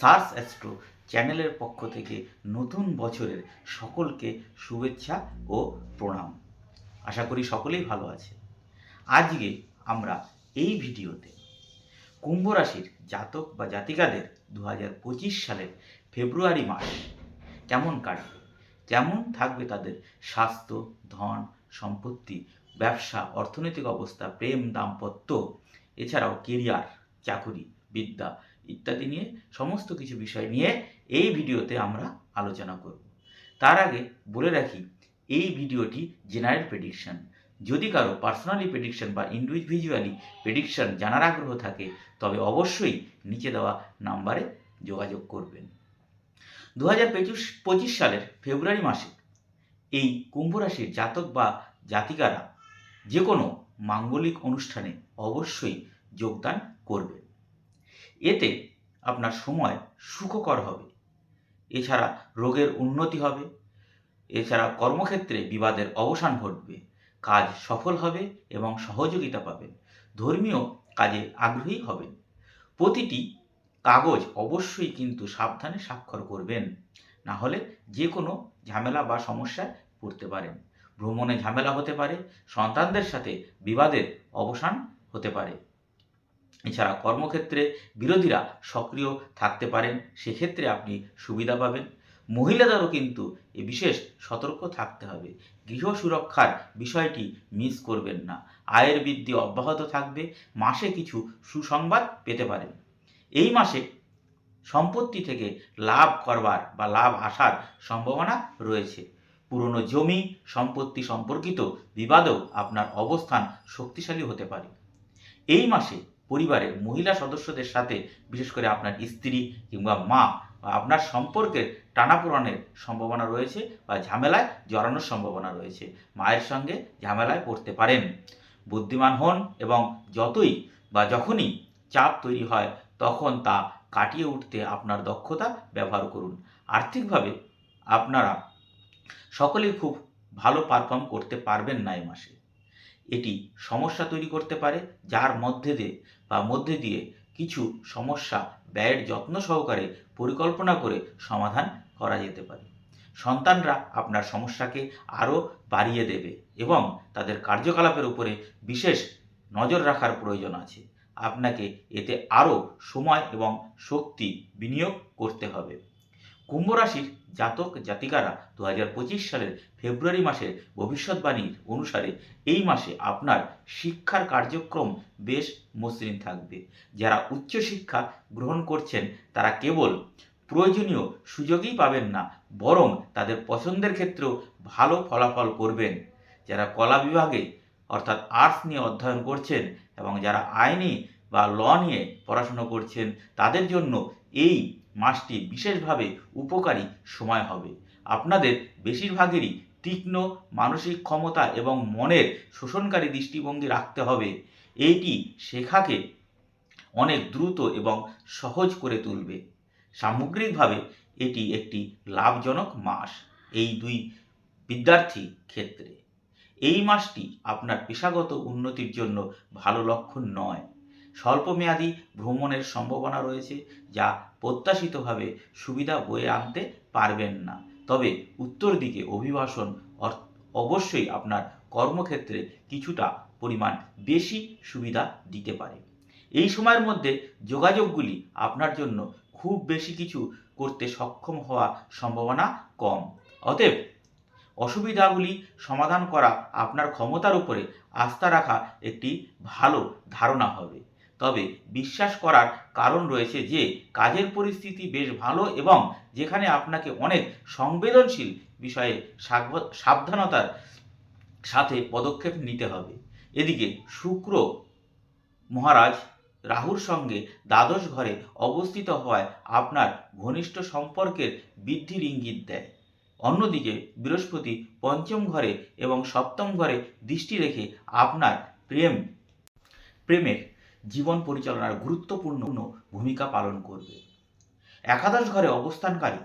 SARS astro চ্যানেলের পক্ষ থেকে নতুন বছরের সকলকে শুভেচ্ছা ও প্রণাম। আশা করি সকলেই ভালো আছে। আজকে আমরা এই ভিডিওতে কুম্ভ রাশির জাতক বা জাতিকাদের দু সালের ফেব্রুয়ারি মাস কেমন কাটবে, কেমন থাকবে তাদের স্বাস্থ্য, ধন, সম্পত্তি, ব্যবসা, অর্থনৈতিক অবস্থা, প্রেম, দাম্পত্য, এছাড়াও কেরিয়ার চাকুরি, বিদ্যা ইত্যাদি নিয়ে, সমস্ত কিছু বিষয় নিয়ে এই ভিডিওতে আমরা আলোচনা করব। তার আগে বলে রাখি, এই ভিডিওটি জেনারেল প্রেডিকশন যদি কারও পার্সোনালি প্রেডিকশন বা ইন্ডিভিজুয়ালি প্রেডিকশন জানার আগ্রহ থাকে, তবে অবশ্যই নিচে দেওয়া নাম্বারে যোগাযোগ করবেন। দু হাজার পঁচিশ সালের ফেব্রুয়ারি মাসে এই কুম্ভ রাশির জাতক বা জাতিকারা যে কোনো মাঙ্গলিক অনুষ্ঠানে অবশ্যই যোগদান করবে এতে আপনার সময় সুখকর হবে। এছাড়া রোগের উন্নতি হবে। এছাড়া কর্মক্ষেত্রে বিবাদের অবসান ঘটবে। কাজ সফল হবে এবং সহযোগিতা পাবেন। ধর্মীয় কাজে আগ্রহী হবেন। প্রতিটি কাগজ অবশ্যই কিন্তু সাবধানে স্বাক্ষর করবেন। না হলে যে কোনো ঝামেলা বা সমস্যায় পড়তে পারেন। ভ্রমণে ঝামেলা হতে পারে। সন্তানদের সাথে বিবাদের অবসান হতে পারে। এছাড়া কর্মক্ষেত্রে বিরোধীরা সক্রিয় থাকতে পারেন, সেক্ষেত্রে আপনি সুবিধা পাবেন। মহিলাদেরও কিন্তু এ বিশেষ সতর্ক থাকতে হবে। গৃহ সুরক্ষার বিষয়টি মিস করবেন না। আয়ের বৃদ্ধি অব্যাহত থাকবে, মাসে কিছু সুসংবাদ পেতে পারেন। এই মাসে সম্পত্তি থেকে লাভ করবার বা লাভ আসার সম্ভাবনা রয়েছে। পুরনো জমি, সম্পত্তি সম্পর্কিত বিবাদেও আপনার অবস্থান শক্তিশালী হতে পারে। এই মাসে পরিবারের মহিলা সদস্যদের সাথে, বিশেষ করে আপনার স্ত্রী কিংবা মা বা আপনার সম্পর্কের টানাপোড়ানের সম্ভাবনা রয়েছে বা ঝামেলায় জড়ানোর সম্ভাবনা রয়েছে। মায়ের সঙ্গে ঝামেলায় পড়তে পারেন। বুদ্ধিমান হন এবং যতই বা যখনই চাপ তৈরি হয়, তখন তা কাটিয়ে উঠতে আপনার দক্ষতা ব্যবহার করুন। আর্থিকভাবে আপনারা সকলেই খুব ভালো পারফর্ম করতে পারবেন না এই মাসে। এটি সমস্যা তৈরি করতে পারে, যার মধ্যে দিয়ে বা মধ্যে দিয়ে কিছু সমস্যা ব্যয়ের যত্ন সহকারে পরিকল্পনা করে সমাধান করা যেতে পারে। সন্তানরা আপনার সমস্যাকে আরও বাড়িয়ে দেবে এবং তাদের কার্যকলাপের উপরে বিশেষ নজর রাখার প্রয়োজন আছে। আপনাকে এতে আরও সময় এবং শক্তি বিনিয়োগ করতে হবে। কুম্ভ রাশির জাতক জাতিকারা দু হাজার পঁচিশ সালের ফেব্রুয়ারি মাসের ভবিষ্যৎবাণীর অনুসারে এই মাসে আপনার শিক্ষার কার্যক্রম বেশ মসৃণ থাকবে। যারা উচ্চশিক্ষা গ্রহণ করছেন, তারা কেবল প্রয়োজনীয় সুযোগই পাবেন না, বরং তাদের পছন্দের ক্ষেত্রেও ভালো ফলাফল করবেন। যারা কলা বিভাগে, অর্থাৎ আর্টস নিয়ে অধ্যয়ন করছেন এবং যারা আইনি বা ল নিয়ে পড়াশুনো করছেন, তাদের জন্য এই মাসটি বিশেষভাবে উপকারী সময় হবে। আপনাদের বেশিরভাগেরই তীক্ষ্ণ মানসিক ক্ষমতা এবং মনের শোষণকারী দৃষ্টিভঙ্গি রাখতে হবে। এইটি শেখাকে অনেক দ্রুত এবং সহজ করে তুলবে। সামগ্রিকভাবে এটি একটি লাভজনক মাস এই দুই বিদ্যার্থী ক্ষেত্রে। এই মাসটি আপনার পেশাগত উন্নতির জন্য ভালো লক্ষণ নয়। স্বল্পমেয়াদী ভ্রমণের সম্ভাবনা রয়েছে যা প্রত্যাশিতভাবে সুবিধা বয়ে আনতে পারবেন না। তবে উত্তর দিকে অভিবাসন অবশ্যই আপনার কর্মক্ষেত্রে কিছুটা পরিমাণ বেশি সুবিধা দিতে পারে। এই সময়ের মধ্যে যোগাযোগগুলি আপনার জন্য খুব বেশি কিছু করতে সক্ষম হওয়া সম্ভাবনা কম। অতএব অসুবিধাগুলি সমাধান করা আপনার ক্ষমতার উপরে আস্থা রাখা একটি ভালো ধারণা হবে। তবে বিশ্বাস করার কারণ রয়েছে যে, কাজের পরিস্থিতি বেশ ভালো এবং যেখানে আপনাকে অনেক সংবেদনশীল বিষয়ে সাবধানতার সাথে পদক্ষেপ নিতে হবে। এদিকে শুক্র মহারাজ রাহুর সঙ্গে দ্বাদশ ঘরে অবস্থিত হওয়ায় আপনার ঘনিষ্ঠ সম্পর্কের বৃদ্ধির ইঙ্গিত দেয়। অন্যদিকে বৃহস্পতি পঞ্চম ঘরে এবং সপ্তম ঘরে দৃষ্টি রেখে আপনার প্রেম, প্রেমের জীবন পরিচালনার গুরুত্বপূর্ণ ভূমিকা পালন করবে। একাদশ ঘরে অবস্থানকারী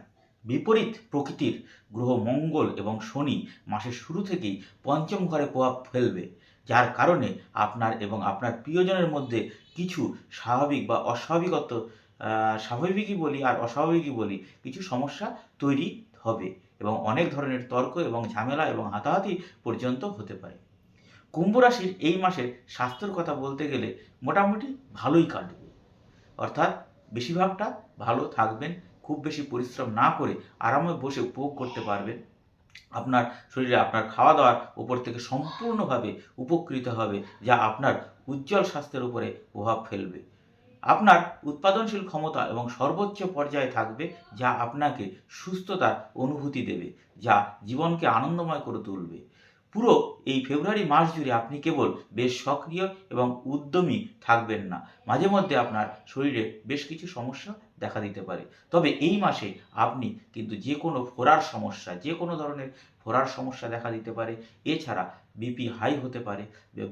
বিপরীত প্রকৃতির গ্রহ মঙ্গল এবং শনি মাসের শুরু থেকেই পঞ্চম ঘরে প্রভাব ফেলবে, যার কারণে আপনার এবং আপনার প্রিয়জনের মধ্যে কিছু স্বাভাবিক বা অস্বাভাবিকত স্বাভাবিকই বলি আর অস্বাভাবিকই বলি কিছু সমস্যা তৈরি হবে এবং অনেক ধরনের তর্ক এবং ঝামেলা এবং হাতাহাতি পর্যন্ত হতে পারে। কুম্ভ রাশির এই মাসের স্বাস্থ্যের কথা বলতে গেলে মোটামুটি ভালোই কাটবে। অর্থাৎ বেশিরভাগটা ভালো থাকবেন, খুব বেশি পরিশ্রম না করে আরামে বসে উপভোগ করতে পারবেন। আপনার শরীরে আপনার খাওয়া দাওয়ার উপর থেকে সম্পূর্ণভাবে উপকৃত হবে, যা আপনার উজ্জ্বল স্বাস্থ্যের উপরে প্রভাব ফেলবে। আপনার উৎপাদনশীল ক্ষমতা এবং সর্বোচ্চ পর্যায়ে থাকবে, যা আপনাকে সুস্থতার অনুভূতি দেবে, যা জীবনকে আনন্দময় করে তুলবে। পুরো এই ফেব্রুয়ারি মাস জুড়ে আপনি কেবল বেশ সক্রিয় এবং উদ্যমী থাকবেন না। মাঝে মধ্যে আপনার শরীরে বেশ কিছু সমস্যা দেখা দিতে পারে। তবে এই মাসে আপনি কিন্তু যে কোনো ফোড়ার সমস্যা, যে কোনো ধরনের ফোড়ার সমস্যা দেখা দিতে পারে। এছাড়া বিপি হাই হতে পারে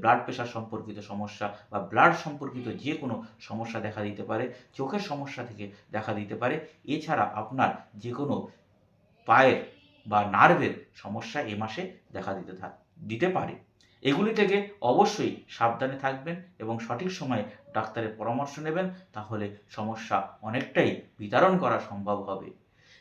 ব্লাড প্রেশার সম্পর্কিত সমস্যা বা ব্লাড সম্পর্কিত যে কোনো সমস্যা দেখা দিতে পারে, চোখের সমস্যা থেকে দেখা দিতে পারে। এছাড়া আপনার যে কোনো পায়ের বা নার্ভের সমস্যা এ মাসে দেখা দিতে দিতে পারে। এগুলি থেকে অবশ্যই সাবধানে থাকবেন এবং সঠিক সময়ে ডাক্তারের পরামর্শ নেবেন, তাহলে সমস্যা অনেকটাই বিতরণ করা সম্ভব হবে।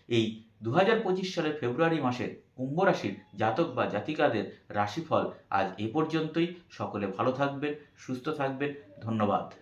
এই দু হাজার পঁচিশ সালের ফেব্রুয়ারি মাসের কুম্ভ রাশির জাতক বা জাতিকাদের রাশিফল আজ এ পর্যন্তই। সকলে ভালো থাকবেন, সুস্থ থাকবেন। ধন্যবাদ।